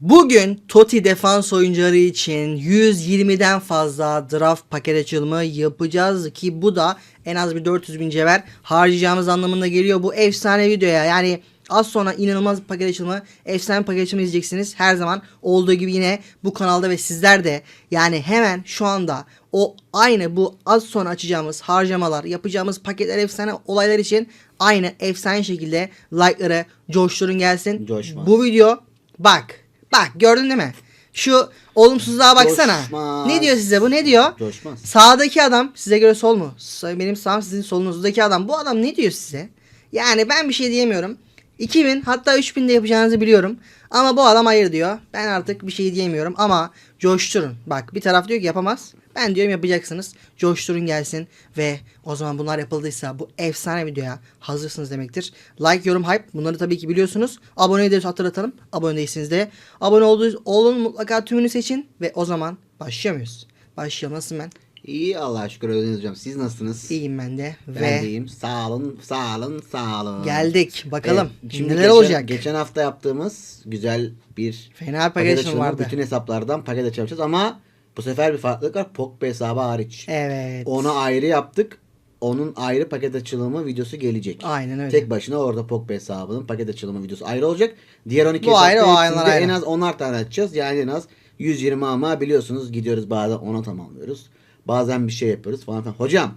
Bugün Toti defans oyuncuları için 120'den fazla draft paket açılımı yapacağız ki bu da en az bir 400 bin cevher harcayacağımız anlamına geliyor. Bu efsane videoya yani az sonra inanılmaz bir paket açılımı, efsane paket açılımı izleyeceksiniz. Her zaman olduğu gibi yine bu kanalda ve sizler de yani hemen şu anda o aynı bu az sonra açacağımız harcamalar, yapacağımız paketler efsane olaylar için aynı efsane şekilde like'ları coşturun gelsin. Coşmaz. Bu video bak bak gördün değil mi? Şu olumsuzluğa baksana. Coşmaz. Ne diyor size bu ne diyor? Coşmaz. Sağdaki adam size göre sol mu? Benim sağım sizin solunuzdaki adam. Bu adam ne diyor size? Yani ben bir şey diyemiyorum. 2000 hatta 3000 de yapacağınızı biliyorum. Ama bu adam hayır diyor. Ben artık bir şey diyemiyorum ama coşturun. Bak bir taraf diyor ki yapamaz. Ben diyorum yapacaksınız. Coşturun gelsin ve o zaman bunlar yapıldıysa bu efsane videoya hazırsınız demektir. Like, yorum, hype bunları tabii ki biliyorsunuz. Aboneyi de hatırlatalım. Abone değilsiniz de. Abone olduğunuz olun mutlaka tümünü seçin ve o zaman başlıyor muyuz? Başlayalım. Nasılsın ben? İyi Allah'a şükür öyle hocam. Siz nasılsınız? İyiyim ben de. Ben ve de iyiyim. Sağ olun, sağ olun, sağ olun. geldik. Bakalım Evet, şimdi neler geçen, olacak. Geçen hafta yaptığımız güzel bir Fena bir paket açılımı vardı. Bütün hesaplardan paket açacağız ama bu sefer bir farklılık var. Pogba hesabı hariç. Evet. Onu ayrı yaptık. Onun ayrı paket açılımı videosu gelecek. Aynen öyle. Tek başına orada Pogba hesabının paket açılımı videosu ayrı olacak. Diğer 12 Bu ayrı, hesapta o hepsinde ayrı, ayrı. en az 10'ar tane açacağız. Yani en az 120 ama biliyorsunuz gidiyoruz bazen ona tamamlıyoruz. Bazen bir şey yapıyoruz falan filan. Hocam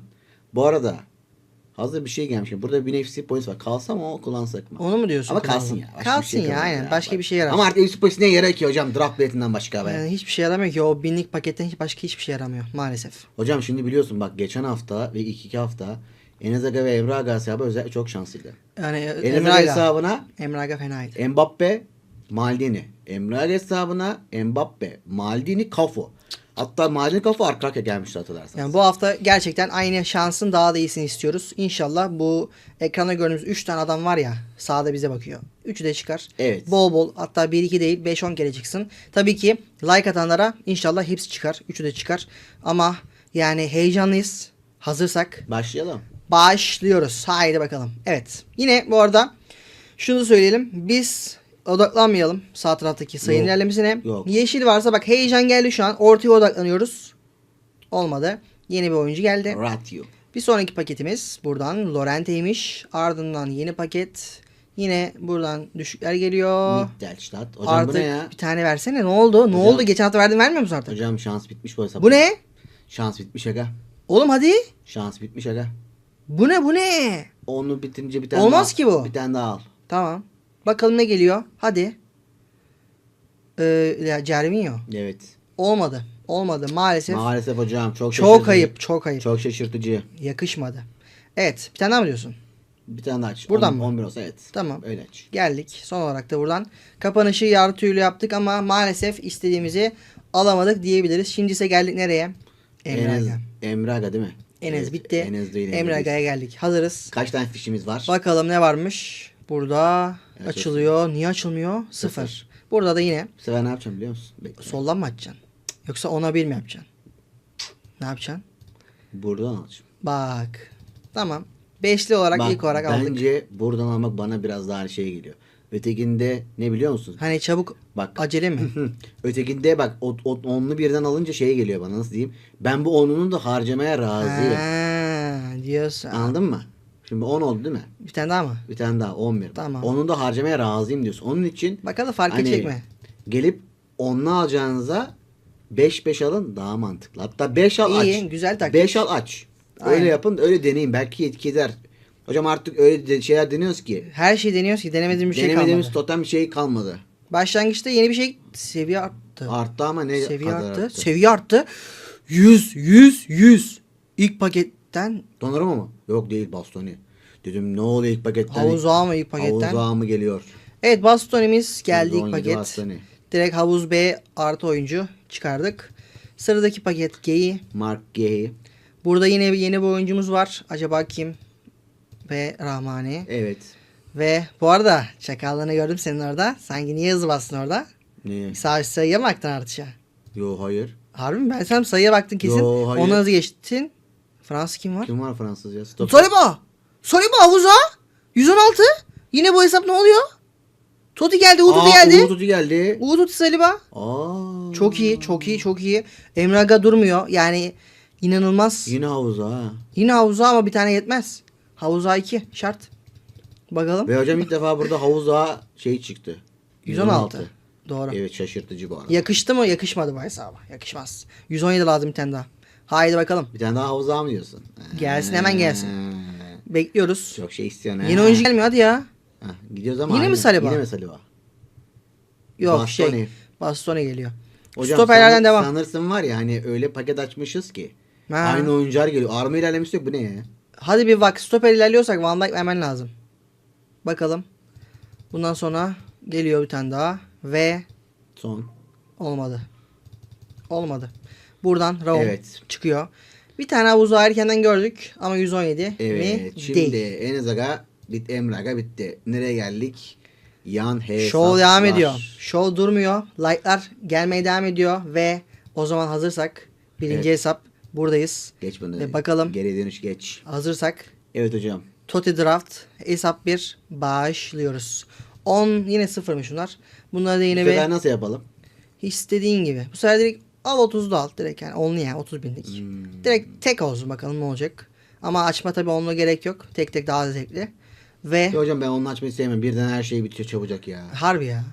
bu arada hazır bir şey gelmiş. Burada bir NFC points var. Kalsa mı o kullansak mı? Onu mu diyorsun? Ama kalsın ya. Başka kalsın şey ya aynen. Başka bir şey yarar. Ama artık NFC points ne yarar ki hocam? Draft biletinden başka be. Yani hiçbir şey yaramıyor ki. O binlik paketten hiç başka hiçbir şey yaramıyor maalesef. Hocam şimdi biliyorsun bak geçen hafta ve iki iki hafta Enes Aga ve Emre Aga hesabı özellikle çok şanslıydı. Yani Enes Emre Aga Aga. hesabına Emre Aga fenaydı. Mbappe, Maldini. Emre Aga hesabına Mbappe, Maldini, Cafu. Hatta Maldini Cafu arka arkaya gelmişti hatırlarsanız. Yani bu hafta gerçekten aynı şansın daha da iyisini istiyoruz. İnşallah bu ekranda gördüğümüz 3 tane adam var ya sağda bize bakıyor. Üçü de çıkar. Evet. Bol bol hatta 1-2 değil 5-10 kere çıksın. Tabii ki like atanlara inşallah hepsi çıkar. Üçü de çıkar. Ama yani heyecanlıyız. Hazırsak Başlayalım. başlıyoruz. Haydi bakalım. Evet. Yine bu arada şunu söyleyelim. Biz odaklanmayalım sağ taraftaki sayının Yok. ilerlemesine. Yok. Yeşil varsa bak heyecan geldi şu an. Ortaya odaklanıyoruz. Olmadı. Yeni bir oyuncu geldi. Ratio. Bir sonraki paketimiz buradan Lorente'ymiş. Ardından yeni paket. Yine buradan düşükler geliyor. Mittelstadt. Hocam Artık bu ne ya? bir tane versene. Ne oldu? Ne Hocam- oldu? Geçen hafta verdin vermiyor musun artık? Hocam şans bitmiş bu hesap. Bu ne? Şans bitmiş aga. Oğlum hadi. Şans bitmiş aga. Bu ne bu ne? Onu bitince bir tane Olmaz daha- ki bu. Bir tane daha al. Tamam. Bakalım ne geliyor. Hadi. Ee, ya Cervinho. Evet. Olmadı. Olmadı maalesef. Maalesef hocam çok çok şaşırtıcı. ayıp. Çok ayıp. Çok şaşırtıcı. Yakışmadı. Evet. Bir tane daha mı diyorsun? Bir tane daha aç. Buradan On- mı? 11 olsa evet. Tamam. Öyle aç. Geldik. Son olarak da buradan kapanışı yarı tüylü yaptık ama maalesef istediğimizi alamadık diyebiliriz. Şimdi ise geldik nereye? Emre Enes, Aga. Emre Aga değil mi? Enes Evet, bitti. Enes değil. Emre. Aga'ya geldik. Hazırız. Kaç tane fişimiz var? Bakalım ne varmış. Burada Evet, açılıyor. Niye açılmıyor? Sıfır. Sıfır. Burada da yine Bu sefer ne yapacağım biliyor musun? Bekle. soldan mı açacaksın? Yoksa ona bir mi yapacaksın? Ne yapacaksın? Buradan alacağım. Bak. Tamam. Beşli olarak Bak, ilk olarak aldık. bence buradan almak bana biraz daha şey geliyor. Ötekinde ne biliyor musun? Hani çabuk Bak. acele mi? Ötekinde bak o, o, onlu birden alınca şey geliyor bana nasıl diyeyim. Ben bu onunun da harcamaya razıyım. ha, diyorsun. Anladın mı? Şimdi 10 oldu değil mi? Bir tane daha mı? Bir tane daha 11. Tamam. Onun da harcamaya razıyım diyorsun. Onun için Bakalım fark Hani edecek mi? gelip onlu alacağınıza 5 5 alın daha mantıklı. Hatta 5 al İyi, aç. güzel taktik. 5 al aç. Öyle Aynen. yapın öyle deneyin. Belki etki eder. Hocam artık öyle de- şeyler deniyoruz ki. Her şey deniyoruz ki denemediğimiz bir şey Denemediğimiz kalmadı. totem bir şey kalmadı. Başlangıçta yeni bir şey seviye arttı. Arttı ama ne seviye kadar arttı. arttı? Seviye arttı. 100 100 100. İlk paketten Donaruma mı? Yok değil Bastoni. Dedim ne oluyor ilk paketten? havuz ağa mı ilk paketten? Havuz ağa mı geliyor? Evet Bastonimiz geldi ilk 117 paket. Bastoni. Direkt havuz B artı oyuncu çıkardık. Sıradaki paket G'yi. Mark Gay. Burada yine yeni bir oyuncumuz var. Acaba kim? Ve Rahmani. Evet. Ve bu arada çakallığını gördüm senin orada. Sanki niye hızlı bastın orada? Sağ üst sayıya mı baktın artışa? Yo hayır. Harbi mi? Ben sen sayıya baktın kesin. Yo, hayır. Ona hızlı geçtin. Fransız kim var? Kim var Fransızca? Stop. Saliba! Saliba havuza! 116! Yine bu hesap ne oluyor? Totti geldi. Uğur Totti Aa, geldi. Uğur Totti geldi. Uğur Totti Saliba. Aa. Çok iyi. Çok iyi. Çok iyi. Emre Aga durmuyor. Yani inanılmaz. Yine havuza ha. Yine havuza ama bir tane yetmez. Havuza 2 şart. Bakalım. Ve hocam ilk defa burada havuza şey çıktı. 116. Doğru. Evet şaşırtıcı bu arada. Yakıştı mı? Yakışmadı bu hesaba. Yakışmaz. 117 lazım bir tane daha. Haydi bakalım. Bir tane daha havuza mı diyorsun? Gelsin, hemen gelsin. Ee, Bekliyoruz. Çok şey istiyorsun. Yeni oyuncu gelmiyor hadi ya. Hah, gidiyoruz ama Yine mi aynı. Saliba? Yine mi Saliba? Yok Bastoni. şey. Bastoni geliyor. Hocam Stoperlerden sanır- devam. Sanırsın var ya hani öyle paket açmışız ki. Ha. Aynı oyuncular geliyor. Arma ilerlemesi yok bu ne ya? Hadi bir bak stoper ilerliyorsak Van Dijk hemen lazım. Bakalım. Bundan sonra geliyor bir tane daha ve Son. olmadı. Olmadı. Buradan Raul Evet. çıkıyor. Bir tane havuzu erkenden gördük ama 117 Evet. mi? Şimdi Değil. Enes Aga bit Emre Aga bitti. Nereye geldik? Yan hesaplar. Show devam ediyor. Show durmuyor. Like'lar gelmeye devam ediyor ve o zaman hazırsak birinci Evet. hesap buradayız. Geç bunu. Ve bakalım. Geri dönüş geç. Hazırsak Evet hocam. Toti Draft hesap 1 başlıyoruz. 10 yine sıfırmış bunlar. Bunları da Bu yine sefer bir nasıl yapalım? istediğin gibi. Bu sefer direkt al 30'da al direkt yani 10'lu ya 30 binlik. Hmm. Direkt tek olsun bakalım ne olacak. Ama açma tabi onunla gerek yok. Tek tek daha zevkli. Ve Ya hocam ben onu açmayı sevmem. Birden her şey bitiyor çabucak ya. harbi ya.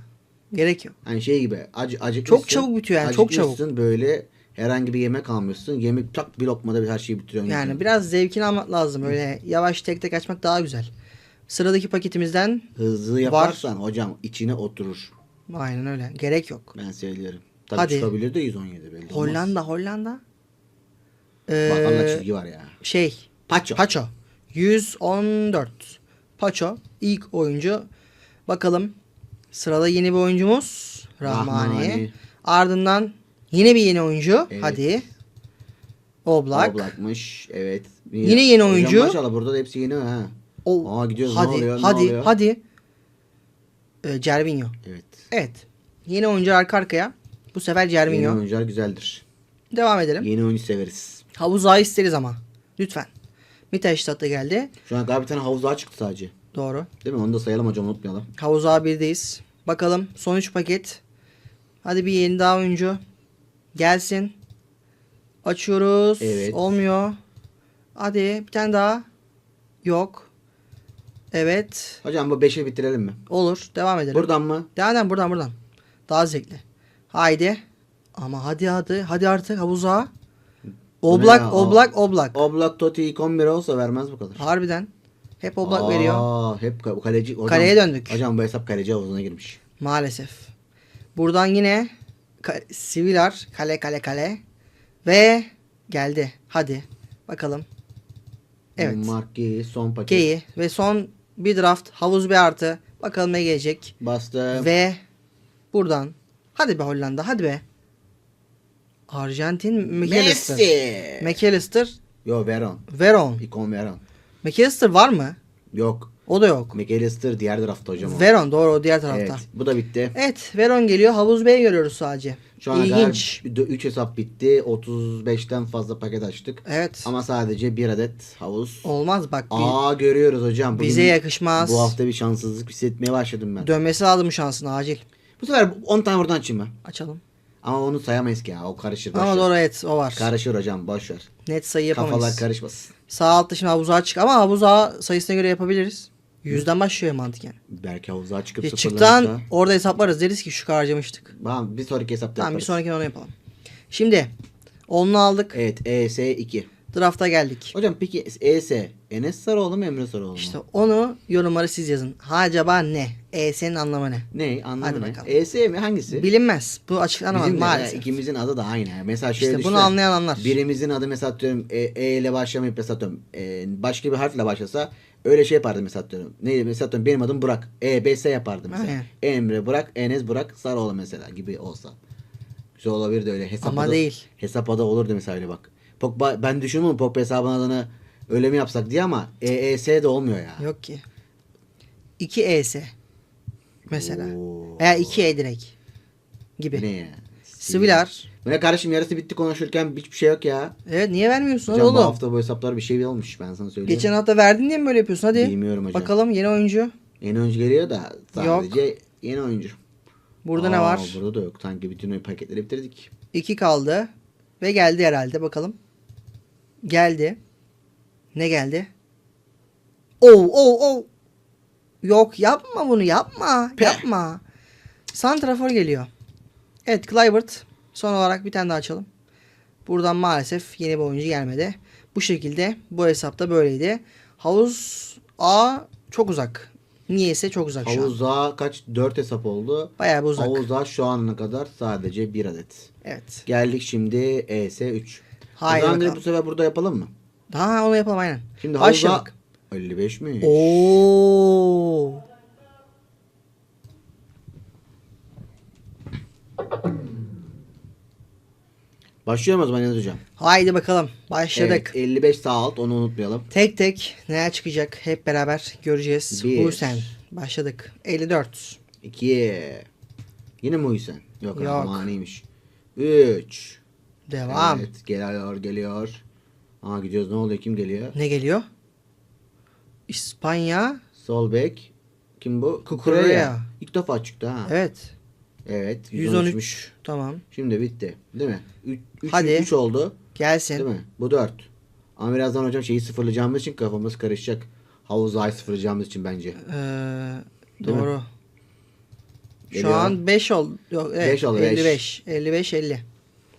Gerek yok. Hani şey gibi acı acıkmışsın. Çok çabuk bitiyor yani, çok çabuk. böyle herhangi bir yemek almışsın. Yemek tak bir lokmada bir her şeyi bitiriyorsun. Yani biraz zevkini almak lazım. Öyle yavaş tek tek açmak daha güzel. Sıradaki paketimizden Hızlı yaparsan hocam içine oturur. aynen öyle. Gerek yok. Ben söylüyorum. Tabii Hadi. çıkabilir de 117 belli. Hollanda Hollanda. Ee, çizgi var ya. şey Paço. Paço. 114. Paço ilk oyuncu. Bakalım. Sırada yeni bir oyuncumuz. Rahmani. Rahmani. Ardından yine bir yeni oyuncu. Evet. Hadi. Oblak. Oblak'mış. Evet. Yine yeni Hocam oyuncu. Maşallah burada da hepsi yeni ha. O, Aa, gidiyoruz. Ne Hadi, oluyor, ne hadi, oluyor? hadi. Ee, Cervinho. Evet. Evet. Yeni oyuncu arka arkaya. Bu sefer Yeni Cervinho. oyuncular güzeldir. Devam edelim. Yeni oyuncu severiz. Havuz ağı isteriz ama. Lütfen. Mitaştat da geldi. Şu an galiba bir tane havuz daha çıktı sadece. Doğru. Değil mi? Onu da sayalım hocam unutmayalım. Havuz A1'deyiz. Bakalım son 3 paket. Hadi bir yeni daha oyuncu. Gelsin. Açıyoruz. Evet. Olmuyor. Hadi bir tane daha. Yok. Evet. Hocam bu 5'i bitirelim mi? Olur. Devam edelim. Buradan mı? Devam edelim buradan buradan. Daha zevkli. Haydi. Ama hadi hadi. Hadi artık havuza. Oblak, ya? oblak, oblak. Oblak Totti ilk 11 olsa vermez bu kadar. Harbiden. Hep oblak Aa, veriyor. Hep ka- kaleci. Hocam, Kaleye döndük. Hocam bu hesap kaleci havuzuna girmiş. Maalesef. Buradan yine ka- Sivilar kale kale kale ve geldi. Hadi bakalım. Evet. Marki son paket. Geyi ve son bir draft havuz bir artı. Bakalım ne gelecek. Bastım. Ve buradan hadi be Hollanda hadi be. Arjantin McAllister. Messi. McAllister Yo Veron. Veron. İkon Veron. McAllister var mı? Yok. O da yok. McAllister diğer draftta hocam o. Veron doğru o diğer tarafta. Evet. Evet. Bu da bitti. Veron geliyor. Havuz B'yi görüyoruz sadece. Şu ana İlginç. kadar 3 hesap bitti. 35'ten fazla paket açtık. Evet. Ama sadece bir adet havuz. Olmaz bak. Aa görüyoruz hocam. Bugün- Bize yakışmaz. Bu hafta bir şanssızlık hissetmeye başladım ben. Dönmesi lazım şansın acil. Bu sefer 10 tane buradan açayım ben. Açalım. Ama onu sayamayız ki ya. O karışır. Ama doğru evet o var. Karışır hocam boş ver. Net sayı yapamayız. Kafalar karışmasın. Sağ altta şimdi havuza açık ama havuza sayısına göre yapabiliriz. Yüzden başlıyor mantıken. Belki havuza çıkıp E, çıktan orada hesaplarız. Deriz ki şu kadar harcamıştık. Tamam bir sonraki hesapta Tamam bir yaparız. sonraki onu yapalım. Şimdi onlu aldık. Evet ES 2. Draft'a geldik. Hocam peki ES Enes Sarıoğlu mu Emre Sarıoğlu mu? İşte onu yorumları siz yazın. Ha acaba ne? ES'nin anlamı ne? Ne anlamı Hadi ne? bakalım. ES mi hangisi? Bilinmez. Bu açıklanamaz Bizim de, maalesef. ikimizin adı da aynı. Mesela şöyle İşte bunu düşünsene. anlayan anlar. Birimizin adı mesela atıyorum e, E ile başlamayıp mesela atıyorum e, başka bir harfle başlasa öyle şey yapardı mesela atıyorum. Neydi mesela atıyorum benim adım Burak. E, B, S yapardı mesela. Aynen. Emre, Burak, Enes, Burak, Sarıoğlu mesela gibi olsa. Güzel olabilir de öyle hesap Ama adı, değil. Hesap adı olurdu mesela öyle bak. Pogba, ben düşündüm Pogba hesabın adını öyle mi yapsak diye ama E, E, S de olmuyor ya. Yok ki. 2 ES. Mesela. Oo. Veya 2 E direkt. Gibi. Ne ya? Sıvilar. Bu ne kardeşim yarısı bitti konuşurken hiçbir şey yok ya. Evet niye vermiyorsun Hocam bu oğlum? hafta bu hesaplar bir şey olmuş ben sana söyleyeyim. Geçen hafta verdin diye mi böyle yapıyorsun hadi. Bilmiyorum hocam. Bakalım yeni oyuncu. Yeni oyuncu geliyor da sadece Yeni oyuncu. Burada ne Aa, var? Burada da yok. Sanki bütün oyun paketleri bitirdik. 2 kaldı. Ve geldi herhalde bakalım. Geldi. Ne geldi? Oh oh oh. Yok yapma bunu yapma. Yapma. Santrafor geliyor. Evet Kluivert. Son olarak bir tane daha açalım. Buradan maalesef yeni bir oyuncu gelmedi. Bu şekilde bu hesapta böyleydi. Havuz A çok uzak. Niyeyse çok uzak şu an. Havuza kaç? 4 hesap oldu. Bayağı bir uzak. Havuza şu ana kadar sadece bir adet. Evet. Geldik şimdi ES3. Haydi o zaman direkt bakalım. bu sefer burada yapalım mı? Daha onu yapalım aynen. Şimdi Başladık. 55 mi? Oo. Başlıyorum o zaman Yunus Hocam. Haydi bakalım. Başladık. Evet, 55 sağ alt onu unutmayalım. Tek tek neler çıkacak hep beraber göreceğiz. Bir. Hüsen. Başladık. 54. 2 Yine mi Hüsen? Yok, Yok. Yok. neymiş? 3 Devam. Evet geliyor geliyor. Aa gidiyoruz ne oluyor kim geliyor? Ne geliyor? İspanya. Sol bek. Kim bu? Kukureya. İlk defa çıktı ha. Evet. Evet. 113. 113'müş. Tamam. Şimdi bitti. Değil mi? 3 Hadi. 3 oldu. Değil Gelsin. mi? Bu 4. Ama birazdan hocam şeyi sıfırlayacağımız için kafamız karışacak. Havuzu ay sıfırlayacağımız için bence. Ee, Değil mi? doğru. Şu an 5 oldu. Yok, evet, oldu, beş. 55. 55 50.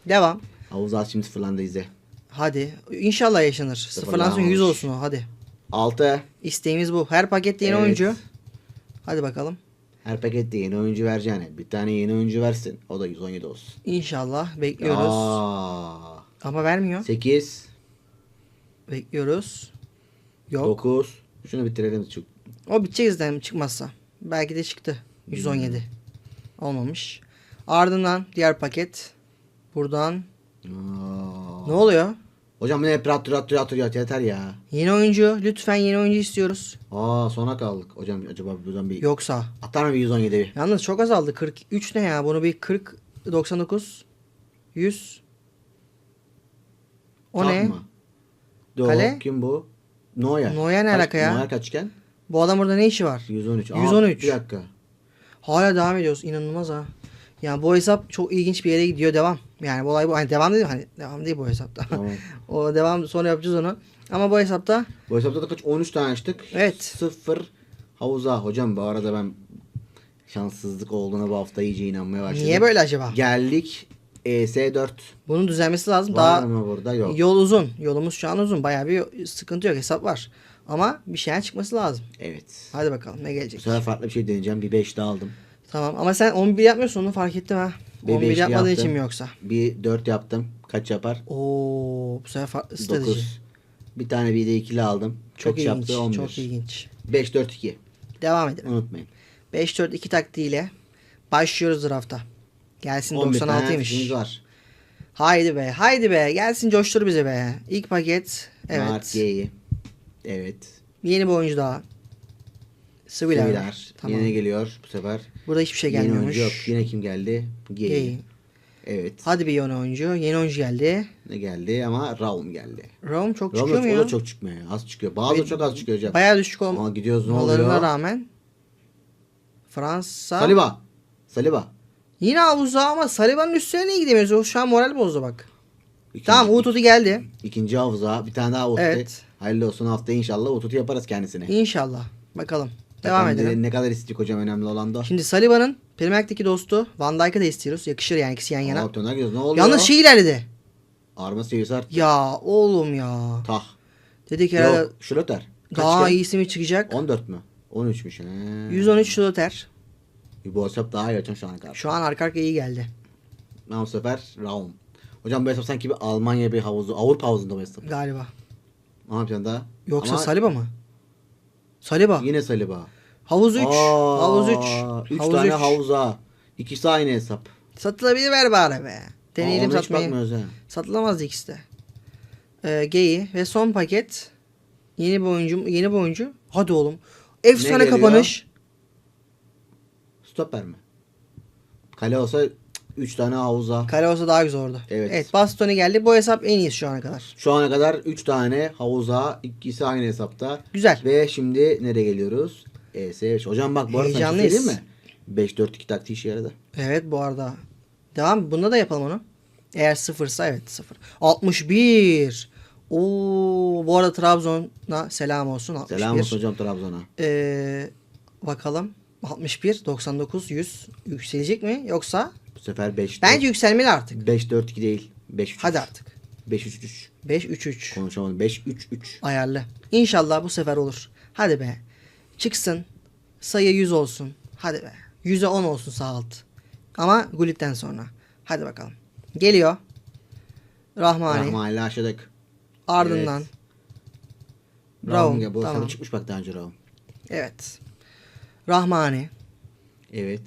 Devam. Havuz ay şimdi sıfırlandı izle. Hadi. İnşallah yaşanır. Sıfırlansın 100 Sıfırlanmış. olsun o. Hadi. 6. İsteğimiz bu. Her pakette yeni Evet. oyuncu. Hadi bakalım. Her pakette yeni oyuncu vereceğine bir tane yeni oyuncu versin. O da 117 olsun. İnşallah bekliyoruz. Aa, Ama vermiyor. 8. Bekliyoruz. Yok. 9. Şunu bitirelim. Çok. O bitecek zaten çıkmazsa. Belki de çıktı. 117. Olmamış. Ardından diğer paket. Buradan. Aa. Ne oluyor? Hocam bu ne hep rahat rahat rahat rahat yeter ya. Yeni oyuncu. Lütfen yeni oyuncu istiyoruz. Aa sona kaldık. Hocam acaba buradan bir Yoksa. atar mı bir 117 bir? Yalnız çok azaldı. 43 ne ya? Bunu bir 40 99 100 O Tak ne? Mı? Doğru. Kale? Kim bu? Neuer. Neuer ne Kaç- alaka ya? Neuer kaçken? Bu adam burada ne işi var? 113. Aa, 113. bir dakika. Hala devam ediyoruz. İnanılmaz ha. Yani bu hesap çok ilginç bir yere gidiyor. Devam. Yani bu olay bu. Hani devam değil hani devam değil bu hesapta. Tamam. o devam sonra yapacağız onu. Ama bu hesapta Bu hesapta da kaç? 13 tane açtık. Evet. 0 havuza. Hocam bu arada ben şanssızlık olduğuna bu hafta iyice inanmaya başladım. niye böyle acaba? Geldik ES4. Bunun düzelmesi lazım. Var Daha mı burada? Yok. yol uzun. Yolumuz şu an uzun. Bayağı bir sıkıntı yok. Hesap var. Ama bir şeyler çıkması lazım. Evet. Hadi bakalım ne Bu gelecek. sefer farklı bir şey deneyeceğim. Bir 5 daha aldım. Tamam ama sen 11 yapmıyorsun onu fark ettim ha. Bir 11 beşli yapmadığın yaptım. için mi yoksa? Bir 4 yaptım. Kaç yapar? Oo bu sefer farklı strateji. 9. Bir tane bir de ikili aldım. Çok Kaç ilginç. yaptı? 11. Çok ilginç. 5 4 2. Devam edelim. Unutmayın. 5-4-2 taktiğiyle başlıyoruz drafta. Gelsin 11 tane fişimiz 96'ymış. var. Haydi be, haydi be. Gelsin coştur bize be. İlk paket. Evet. Mart. Evet. Yeni bir oyuncu daha. Siviller. Seviler. Tamam. Yine geliyor bu sefer. Burada hiçbir şey Yeni gelmiyormuş. oyuncu yok. Yine kim geldi? G'yi. Gay. Evet. Hadi bir yeni oyuncu. Yeni oyuncu geldi. Ne geldi ama Raum geldi. Rome çok Raum çıkıyor mu ya? da çok çıkmıyor. Az çıkıyor. Bazı Ve- çok az çıkıyor hocam. Bayağı düşük Ama gidiyoruz ne oluyor? rağmen. Fransa. Saliba. Saliba. Yine havuza ama Saliba'nın üstüne niye gidemiyoruz? O şu an moral bozdu bak. İkinci, Tamam Ututu geldi. İkinci havuza. Bir tane daha Ututu. Evet. Hayırlı olsun hafta inşallah Ututu yaparız kendisine. İnşallah. Bakalım. Devam Bakalım edelim. Ne kadar isteyecek hocam önemli olan da. Şimdi Saliba'nın Premier Lig'deki dostu Van Dijk'ı da istiyoruz. Yakışır yani ikisi yan yana. Gidiyoruz. Ne oluyor? Yalnız şey ilerledi. Arma seviyesi arttı. Ya oğlum ya. Tah. Dedik herhalde Yok. Kaç daha gel- iyisi mi çıkacak? 14 mü? 13'müş. He. 113 Schroeder. Bu hesap daha iyi hocam şu ana kadar. Şu an arka arkaya iyi geldi. Ben bu sefer Raum. Hocam bu hesap sanki bir Almanya bir havuzu. Avrupa havuzunda bu hesap. Galiba. Ne yapacaksın daha? Yoksa Ama Saliba mı? Saliba. Yine Saliba. Havuz 3. Aa, Havuz 3. üç Havuz tane 3. havuza. İkisi aynı hesap. Satılabilir ver bari be. Deneyelim Aa, ona hiç satmayı. bakmıyoruz. Satılamaz ikisi de. Ee, Geyi ve son paket. Yeni bir oyuncu. Yeni bir oyuncu. Hadi oğlum. Efsane geliyor? kapanış. Stoper mi? Kale olsa 3 tane havuza. Kale olsa daha güzel olurdu. Evet. Evet Bastoni geldi. Bu hesap en iyisi şu ana kadar. Şu ana kadar 3 tane havuza. ikisi aynı hesapta. Güzel. Ve şimdi nereye geliyoruz? ES5. Hocam bak bu arada sana bir şey Heyecanlıyız. mi? 5-4-2 taktiği işe yaradı. Evet bu arada. Devam. Bunda da yapalım onu. Eğer sıfırsa evet sıfır. 61. Oo, bu arada Trabzon'a selam olsun. 61. Selam olsun hocam Trabzon'a. Ee, bakalım. 61, 99, 100 yükselecek mi? Yoksa Bu sefer 5 bence yükselmeli artık. 5-4-2 değil. 5-3-3. Hadi artık. 5-3-3. 5, 3, 3. Konuşamadım. 5-3-3. Ayarlı. İnşallah bu sefer olur. Hadi be. Çıksın. Sayı 100 olsun. Hadi be. 100'e 10 olsun sağ alt. Ama Gullit'ten sonra. Hadi bakalım. Geliyor. Rahmani. Rahman ile aşağıdık. Ardından. Evet. Raum, ya bu tamam. çıkmış bak daha önce Raum. Evet. Rahmani. Evet.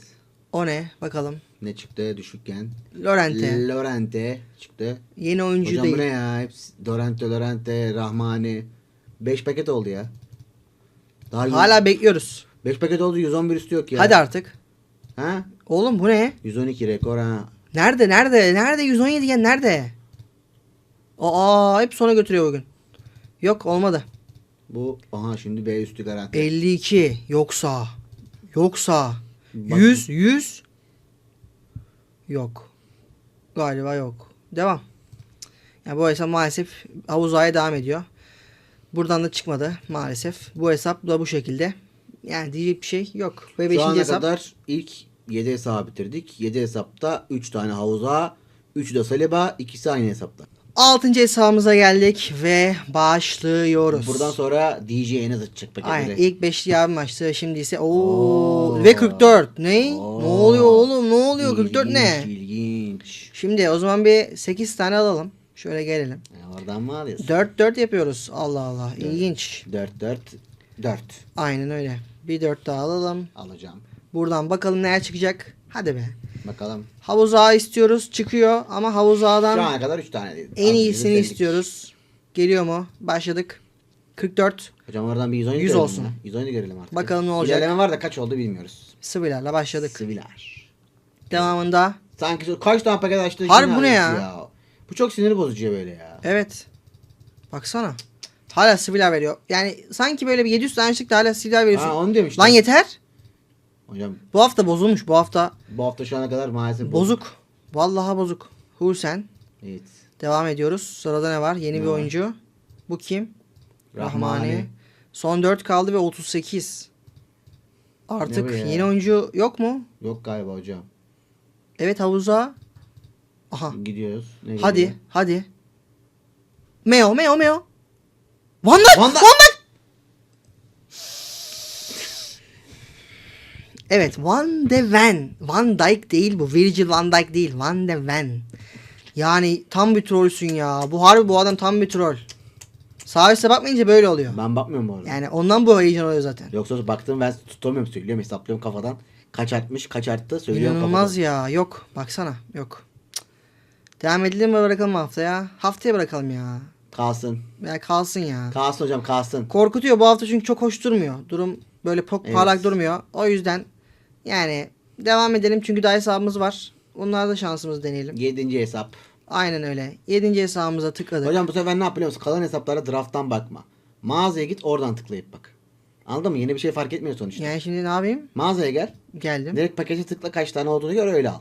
O ne? Bakalım. Ne çıktı düşükken? Lorente. Lorente çıktı. Yeni oyuncu Hocam değil. bu ne ya? Hepsi Dorante, Lorente, Rahmani. 5 paket oldu ya. Daha Hala bekliyoruz. 5 paket oldu 111 üstü yok ya. Hadi artık. Ha? Oğlum bu ne? 112 rekor ha. Nerede? Nerede? Nerede? 117 iken nerede? Aa hep sona götürüyor bugün. Yok olmadı. Bu aha şimdi B üstü garanti. 52 yoksa yoksa Bak- 100 100 yok. Galiba yok. Devam. Ya bu hesap maalesef havuzaya devam ediyor. Buradan da çıkmadı maalesef. Bu hesap da bu şekilde. Yani diyecek bir şey yok. Ve Şu 5. ana hesap kadar ilk 7 hesabı bitirdik. 7 hesapta 3 tane havuza, 3 de Saliba, ikisi aynı hesapta. 6. hesabımıza geldik ve başlıyoruz. Buradan sonra DJ en az açacak paketleri. Aynen ilk 5'li abi maçtı. Şimdi ise ooo Oo. ve 44. Ne? Oo. Ne oluyor oğlum? Ne oluyor? 44 ne? İlginç. Şimdi o zaman bir 8 tane alalım. Şöyle gelelim. E, oradan mı alıyorsun? 4 4 yapıyoruz. Allah Allah. İlginç. 4 4 4 Aynen öyle. Bir 4 daha alalım. alacağım. Buradan bakalım neler çıkacak. Hadi be. Bakalım. Havuz ağı istiyoruz. Çıkıyor ama havuz Şu ağdan ana kadar 3 tane dedim. en Az iyisini önce söyledik. istiyoruz. Geliyor mu? Başladık. 44 Hocam oradan bir 117 100 görelim olsun. ya. 117 görelim artık. Bakalım ne olacak. İlerleme var da kaç oldu bilmiyoruz. sıvılarla başladık. Sıviler. Devamında Sanki şu- kaç tane paket açtı? Harbi yine bu ne aynısı ya? Bu çok sinir bozucu böyle ya. Evet. Baksana. Hala sivila veriyor. Yani sanki böyle bir 700 tane çıktı hala sivila veriyorsun. Ha onu demiştim. Lan yeter. Hocam Bu hafta bozulmuş. Bu hafta bu hafta şu ana kadar maalesef bozuk. Vallahi bozuk. Husen. Evet. Devam ediyoruz. Sırada ne var? Yeni Ne bir var? oyuncu. Bu kim? Rahmani. Son 4 kaldı ve 38. Artık Ne bu ya? yeni oyuncu yok mu? Yok galiba hocam. Evet havuza. Aha. Gidiyoruz. Ne Hadi. geliyor? Hadi. Meo Meo Meo. Van Dijk. Van Dijk. Van Dijk. Evet Van de Ven. Van Dijk değil bu. Virgil Van Dijk değil. Van de Ven. Yani tam bir trollsün ya. Bu harbi bu adam tam bir troll. Sağ üstte bakmayınca böyle oluyor. Ben bakmıyorum bu arada. Yani ondan bu heyecan oluyor zaten. Yoksa baktım ben tutamıyorum söylüyorum hesaplıyorum kafadan. Kaç artmış kaç arttı söylüyorum İnanılmaz kafadan. ya. Yok. Baksana. Yok. Cık. Devam edelim mi bırakalım haftaya? Haftaya bırakalım ya. Kalsın. Ya kalsın ya. Kalsın hocam kalsın. Korkutuyor bu hafta çünkü çok hoş durmuyor. Durum böyle çok Evet. parlak durmuyor. O yüzden yani devam edelim çünkü daha hesabımız var. Onlarda şansımızı deneyelim. Yedinci hesap. Aynen öyle. 7. hesabımıza tıkladık. Hocam bu sefer ne yap biliyor musun? Kalan hesaplara drafttan bakma. Mağazaya git oradan tıklayıp bak. Anladın mı? Yeni bir şey fark etmiyor sonuçta. Yani şimdi ne yapayım? Mağazaya gel. Geldim. Direkt pakete tıkla kaç tane olduğunu gör öyle al.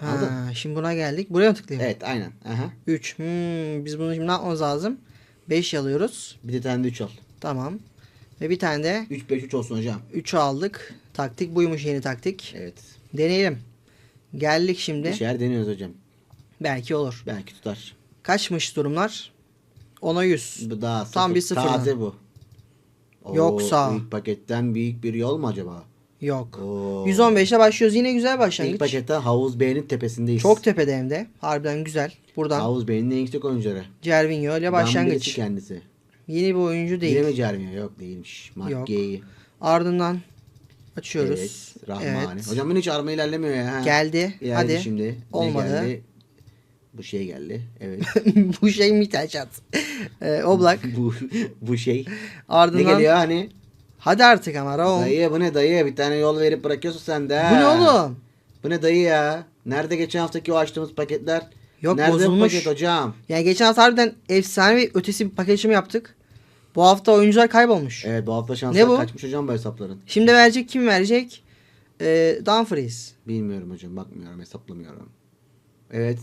Anladın? Ha, şimdi buna geldik. Buraya mı tıklayayım? Evet aynen. Aha. 3. Hmm, biz bunu şimdi ne yapmamız lazım? 5 alıyoruz. Bir de tane de 3 al. Tamam. Ve bir tane de 3 5 3 olsun hocam. 3'ü aldık. Taktik buymuş yeni taktik. Evet. Deneyelim. Geldik şimdi. Bir şeyler deniyoruz hocam. Belki olur. Belki tutar. Kaçmış durumlar? 10'a 100. Bu daha Tam bir sıfırdan. Taze bu. Oo, Yoksa- ilk paketten büyük bir yol mu acaba? Yok. Oo. 115'le başlıyoruz. Yine güzel başlangıç. İlk paketten Havuz Bey'in tepesindeyiz. Çok tepede hem de. Harbiden güzel. Buradan Havuz Bey'in en yüksek oyuncuları. Cervinho ile başlangıç. kendisi. Yeni bir oyuncu Değil değil. mi Cervinho? Yok değilmiş. Yok. Marque'yi. Ardından açıyoruz. Evet. Rahmani. Evet. Hocam benim hiç arma ilerlemiyor ya. Geldi. İlerledi Hadi. şimdi. Ne Olmadı. geldi? Bu şey geldi. Evet. bu şey Mitachat. Ee, Oblak. bu bu şey. Ne Ardından geliyor hani? hadi artık ama Raum. Dayı bu ne dayı? Bir tane yol verip bırakıyorsun sen de. Bu ne oğlum? Bu ne dayı ya? Nerede geçen haftaki o açtığımız paketler? Yok, Nerede bozulmuş. paket hocam? Yani geçen hafta harbiden efsane bir ötesi bir paketimi yaptık. Bu hafta oyuncular kaybolmuş. Evet bu hafta Ne şanslar bu? kaçmış hocam bu hesapların. Şimdi verecek kim verecek? Ee, Dumfries. Bilmiyorum hocam bakmıyorum hesaplamıyorum. Evet.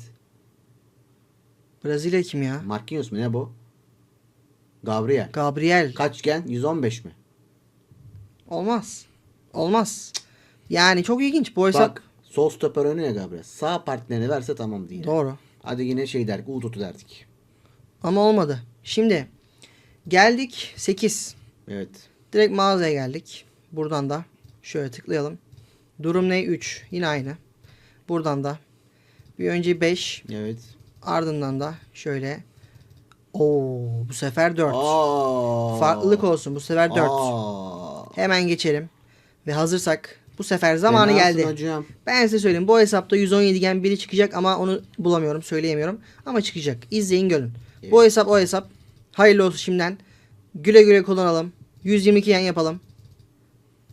Brezilya kim ya? Marquinhos mu ne bu? Gabriel. Gabriel. Kaçgen? 115 mi? Olmaz. Olmaz. Yani çok ilginç. Bu hesap Bak sol stoper önü ya Gabriel. Sağ partnerini verse tamam değil. doğru. Hadi yine şey derdik. Uğututu derdik. Ama olmadı. Şimdi geldik 8. Evet. Direkt mağazaya geldik. Buradan da şöyle tıklayalım. Durum ne? 3. Yine aynı. Buradan da bir önce 5 Evet. ardından da şöyle Oo bu sefer 4. Aa. Farklılık olsun. Bu sefer 4. Aa. Hemen geçelim. Ve hazırsak bu sefer zamanı Fenasın geldi. hocam. Ben size söyleyeyim. Bu hesapta 117 gen biri çıkacak ama onu bulamıyorum. Söyleyemiyorum. Ama çıkacak. İzleyin görün. Bu hesap o hesap. Hayırlı olsun şimdiden. Güle güle kullanalım. 122 yen yapalım.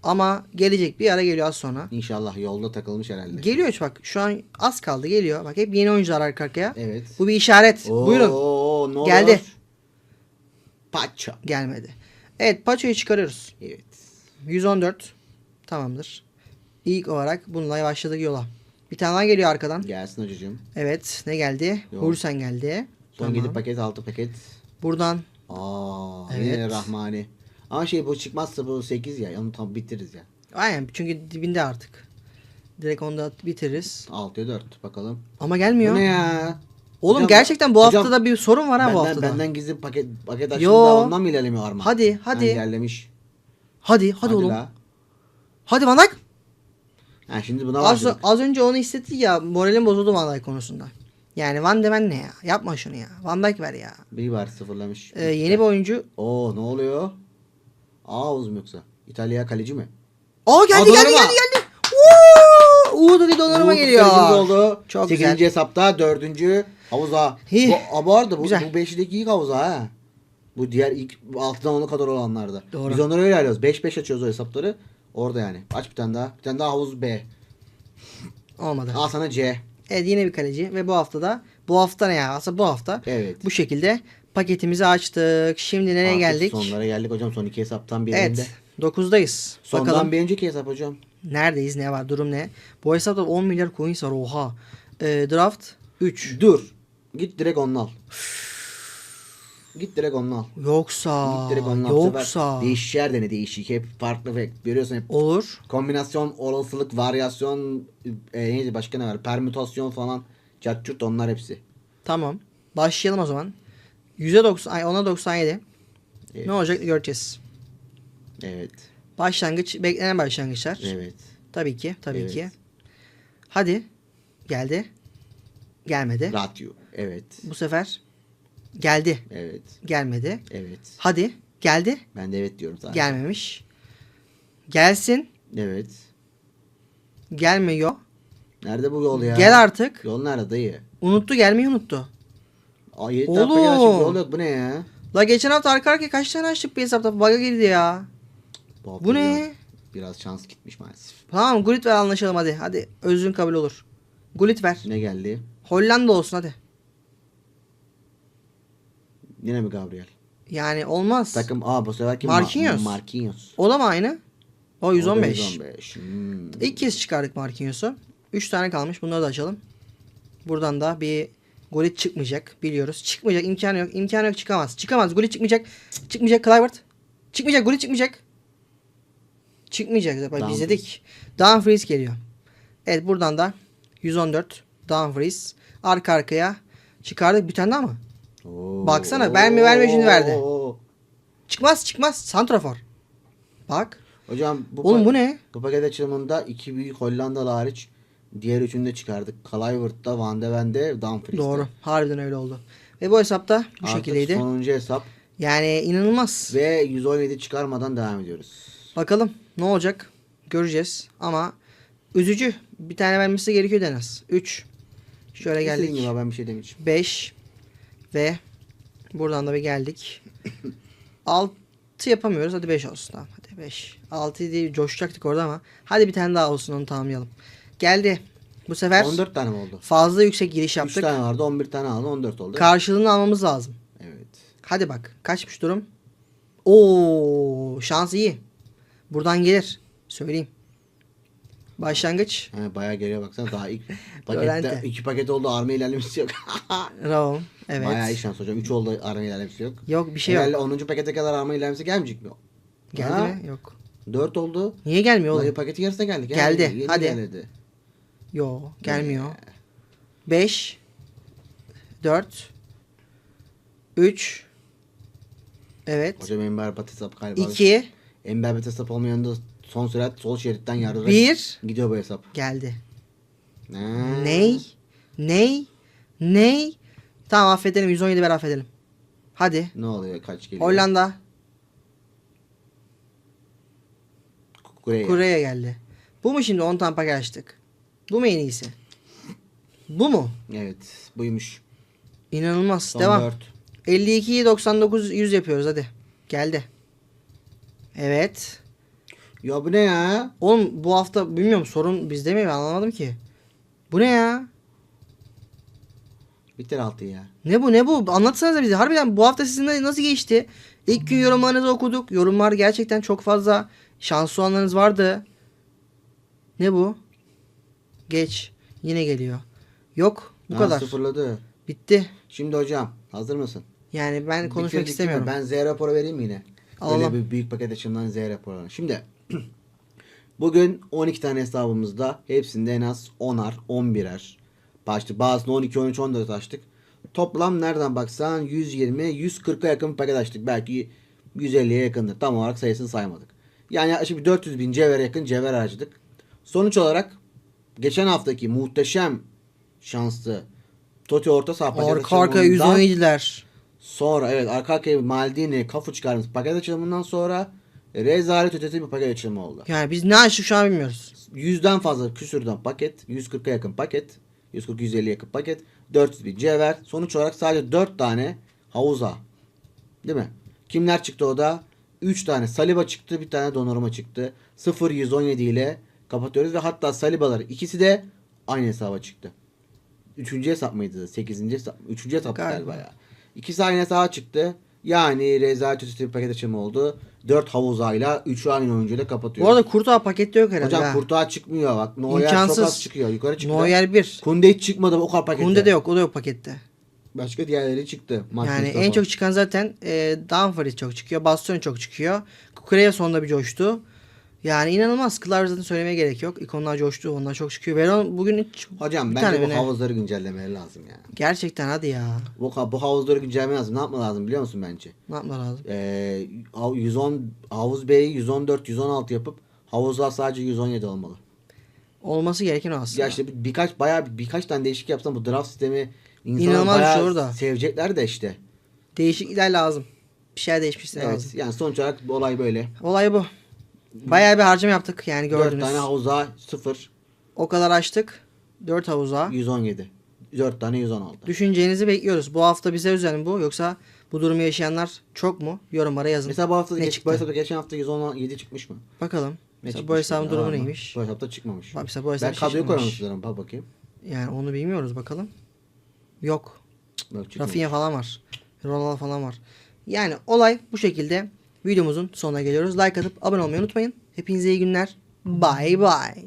Ama gelecek bir ara geliyor az sonra. İnşallah yolda takılmış herhalde. Geliyor bak şu an az kaldı geliyor. Bak hep yeni oyuncular arka arkaya. Evet. Bu bir işaret. Oo, Buyurun. ne oluyor? Geldi. Paça. Gelmedi. Evet Paço'yu çıkarıyoruz. Evet. 114. Tamamdır. İlk olarak bununla başladık yola. Bir tane daha geliyor arkadan. Gelsin hocacığım. Evet ne geldi? Yok. Hursen geldi. Son Tamam. 7 paket 6 paket. Buradan Aa, Evet. yine Rahmani. Ama şey bu çıkmazsa bu 8 ya. Onu tam bitiririz ya. aynen çünkü dibinde artık. Direkt onu da bitiririz. 6'ya 4 bakalım. Ama gelmiyor. Bu ne ya? Oğlum Hocam, gerçekten bu hocam, haftada bir sorun var ha bu benden, haftada. benden gizli paket paket açtığında Yo. ondan mı ilerlemiyor Arma? Hadi, hadi. Ha, ilerlemiş. Hadi hadi, oğlum. la. Hadi Dijk. Ha, şimdi buna Az, başladık. az önce onu hissetti ya moralim bozuldu Dijk konusunda. Yani Van de Ven ne ya? Yapma şunu ya. Van Dijk ver ya. Bir var sıfırlamış. Ee, yeni bir oyuncu. Oo ne oluyor? Ağuz mu yoksa? İtalya kaleci mi? Aa geldi Aa, geldi geldi geldi. Uğur Dodi Donnarumma geliyor. oldu. Çok 8. güzel. hesapta 4. havuza. Hi. Bu, bu arada bu, Güzel. bu 5'deki ilk havuza ha. Bu diğer ilk 6'dan 10'a kadar olanlarda. Doğru. Biz onları öyle alıyoruz. 5-5 açıyoruz o hesapları. Orada yani. Aç bir tane daha. Bir tane daha havuz B. Olmadı. Al sana C. Evet yine bir kaleci ve bu hafta da bu hafta ne ya? Aslında bu hafta Evet. bu şekilde paketimizi açtık. Şimdi nereye Artık geldik? Sonlara geldik hocam. Son iki hesaptan birinde. Evet. 9'dayız. Sondan Bakalım bir önceki hesap hocam. neredeyiz? Ne var? Durum ne? Bu hesapta 10 milyar coins var. Oha. Ee, draft 3. Dur. Git direkt onu al. Git direkt onu al. Yoksa Git direkt onu al. Bu sefer yoksa Değişik yer dene değişik. Hep farklı ve görüyorsun hep olur. kombinasyon, olasılık, varyasyon, e, neydi başka ne var? Permütasyon falan. Çatçurt onlar hepsi. Tamam. Başlayalım o zaman. %90 ay ona 97. Evet. Ne olacak göreceğiz. Evet. Başlangıç beklenen başlangıçlar. Evet. Tabii ki, tabii Evet. ki. Hadi. Geldi. Gelmedi. Ratio. Evet. Bu sefer geldi. Evet. Gelmedi. Evet. Hadi. Geldi. Ben de evet diyorum zaten. Gelmemiş. Gelsin. Evet. Gelmiyor. Nerede bu yol ya? Gel artık. Yol nerede dayı? Unuttu gelmeyi unuttu. Aa, yedi Oğlum. Yol yok. Bu ne ya? La geçen hafta arka arkaya kaç tane açtık bir hesapta bug'a girdi ya. hafta Bu biraz- ne? Biraz şans gitmiş maalesef. Tamam Gullit ver anlaşalım hadi. Hadi özrün kabul olur. Gullit ver. Ne geldi? Hollanda olsun hadi. Yine mi Gabriel? Yani olmaz. Takım aa bu seferki Marquinhos. Ma- Marquinhos. O da mı aynı? O 115. O da 115. Hmm. İlk kez çıkardık Marquinhos'u. 3 tane kalmış. Bunları da açalım. Buradan da bir Gullit çıkmayacak. Biliyoruz. Çıkmayacak. imkanı yok. İmkanı yok çıkamaz. Çıkamaz. Gullit çıkmayacak. Çıkmayacak Clivert. Çıkmayacak. Gullit çıkmayacak. Çıkmayacak. Bak Dumfries. biz dedik. Dumfries geliyor. Evet buradan da 114 Dumfries. Arka arkaya çıkardık. Bir tane daha mı? Oo. Baksana, verme, verme, şimdi verdi. Oo. Çıkmaz çıkmaz. Santrafor. Bak. Hocam bu Oğlum bu ne? Bu paket açılımında iki büyük Hollandalı hariç diğer üçünü de çıkardık. Kluivert'ta, Van de Ven'de, Dumfries'te. Doğru. Harbiden öyle oldu. Ve bu hesapta bu Artık şekildeydi. sonuncu hesap Yani inanılmaz. ve 117 çıkarmadan devam ediyoruz. Bakalım ne olacak göreceğiz ama üzücü. Bir tane vermesi gerekiyor en az. 3. Şöyle geldik. ben bir şey demeyeceğim. 5 ve buradan da bir geldik. 6 yapamıyoruz. Hadi 5 olsun. Tamam hadi 5. 6 değil coşacaktık orada ama hadi bir tane daha olsun onu tamamlayalım. Geldi. Bu sefer 14 tane mi oldu? fazla yüksek giriş 3 yaptık. tane vardı 11 tane aldı 14 oldu. Karşılığını almamız lazım. evet. Hadi bak. Kaçmış durum? Oo, şans iyi. Buradan gelir. Söyleyeyim. Başlangıç. He, bayağı geriye baksana daha ilk pakette iki paket oldu arma ilerlemesi yok. Raul. Evet. Bayağı iyi şans hocam. 3 oldu arma ilerlemesi yok. Yok bir şey Herhalde yok. 10. pakete kadar arma ilerlemesi gelmeyecek mi? Geldi Ha? mi? Yok. 4 oldu. Niye gelmiyor oğlum? paketin yarısına geldik. Geldi, Yeni hadi. geldi. Yo gelmiyor. 5 4 3 Evet. Hocam Ember Batisap galiba. 2 Ember Batisap olmayan da son sürat sol şeritten yardırarak 1 gidiyor bu hesap. geldi. Ha. Ney? Ney? Ney? Tamam affedelim 117 ver affedelim. Hadi. Ne oluyor? Kaç geliyor? Hollanda Kureya. Kore'ye geldi. Bu mu şimdi 10 tane paket açtık? Bu mu en iyisi? Bu mu? Evet. Buymuş. İnanılmaz. Son Devam. 4. 52 99 100 yapıyoruz hadi. Geldi. Evet. Ya bu ne ya? Oğlum bu hafta bilmiyorum sorun bizde mi ben anlamadım ki. Bu ne ya? Bitir altı ya. Ne bu ne bu? Anlatsanıza bize. Harbiden bu hafta sizinle nasıl geçti? İlk gün yorumlarınızı okuduk. Yorumlar gerçekten çok fazla. Şanslı olanlarınız vardı. Ne bu? Geç. Yine geliyor. Yok. Bu Ha, kadar. Sıfırladı. Bitti. Şimdi hocam hazır mısın? Yani ben konuşmak Bitirdik istemiyorum. Ben Z raporu vereyim mi yine? Alalım. Böyle bir büyük paket açımdan Z raporu. Şimdi bugün 12 tane hesabımızda hepsinde en az 10'ar 11'er. Başta bazısında 12, 13, 14 açtık. Toplam nereden baksan 120, 140'a yakın bir paket açtık. Belki 150'ye yakındır. Tam olarak sayısını saymadık. Yani yaklaşık bir 400 bin cevher yakın cevher harcadık. Sonuç olarak geçen haftaki muhteşem şanslı Toti orta saha paket Arka açılımından 117'ler. Sonra evet arka arkaya Maldini, Kafu çıkardığımız paket açılımından sonra rezalet ötesi bir paket açılımı oldu. Yani biz ne açtık şu an bilmiyoruz. Yüzden fazla küsürden paket, 140'a yakın paket, 140-150 yakın paket, 400 bir cevher. Sonuç olarak sadece 4 tane havuza. Değil mi? Kimler çıktı o da? 3 tane Saliba çıktı, bir tane Donnarumma çıktı. 0-117 ile kapatıyoruz ve hatta Salibalar ikisi de aynı hesaba çıktı. Üçüncü hesap mıydı? Sekizinci hesap Üçüncü hesap galiba. Galiba. ya. İkisi aynı hesaba çıktı. Yani rezalet ötesi bir paket açımı oldu. 4 havuzayla 3'ü aynı oyuncuyla kapatıyoruz. Bu arada Kurtağı pakette yok herhalde. Hocam ha. Kurtuğa çıkmıyor bak. Neuer çok İmkansız. az çıkıyor. Yukarı çıktı. Neuer 1. Kunde hiç çıkmadı o kadar pakette. Kunde de yok. O da yok pakette. Başka diğerleri çıktı. Mark Yani Mustafa. en çok çıkan zaten e, Dumfries çok çıkıyor. Baston çok çıkıyor. Kukureya sonunda bir coştu. Yani inanılmaz. Kılar zaten söylemeye gerek yok. İkonlar coştu. Onlar çok çıkıyor. Veron bugün hiç Hocam bir bence bu mi ne? havuzları güncellemeleri lazım yani. Gerçekten hadi ya. Bu, bu havuzları güncellemeleri lazım. Ne yapma lazım biliyor musun bence? Ne yapma lazım? Ee, hav- 110 havuz B'yi 114 116 yapıp havuzlar sadece 117 olmalı. Olması gereken o aslında. Ya işte bir- birkaç bayağı bir- birkaç tane değişik yapsam bu draft sistemi insanlar İnanılmaz bir şey bayağı orada. sevecekler de işte. Değişiklikler lazım. Bir şeyler değişmesi Evet. lazım. Yani sonuç olarak olay böyle. Olay bu. Bayağı bir harcama yaptık yani 4 gördünüz. tane havuza 0 O kadar açtık. 4 havuza. 117. 4 tane 116. Düşüncenizi bekliyoruz. Bu hafta bize özel mi bu yoksa bu durumu yaşayanlar çok mu? Yorumlara yazın. Mesela bu hafta Ne geç, çıktı? bu hesapta geçen hafta 117 çıkmış mı? Bakalım. Ne Mesela bu hesabın durumu mı? neymiş? Bu hesapta çıkmamış. Bak mesela bu hesap Ben kadroyu sanırım. Bak bakayım. Yani onu bilmiyoruz bakalım. Yok. Çıkmamış. Rafinha falan var. Ronaldo falan var. Yani olay bu şekilde. Videomuzun sonuna geliyoruz. Like atıp abone olmayı unutmayın. Hepinize iyi günler. Bye bye.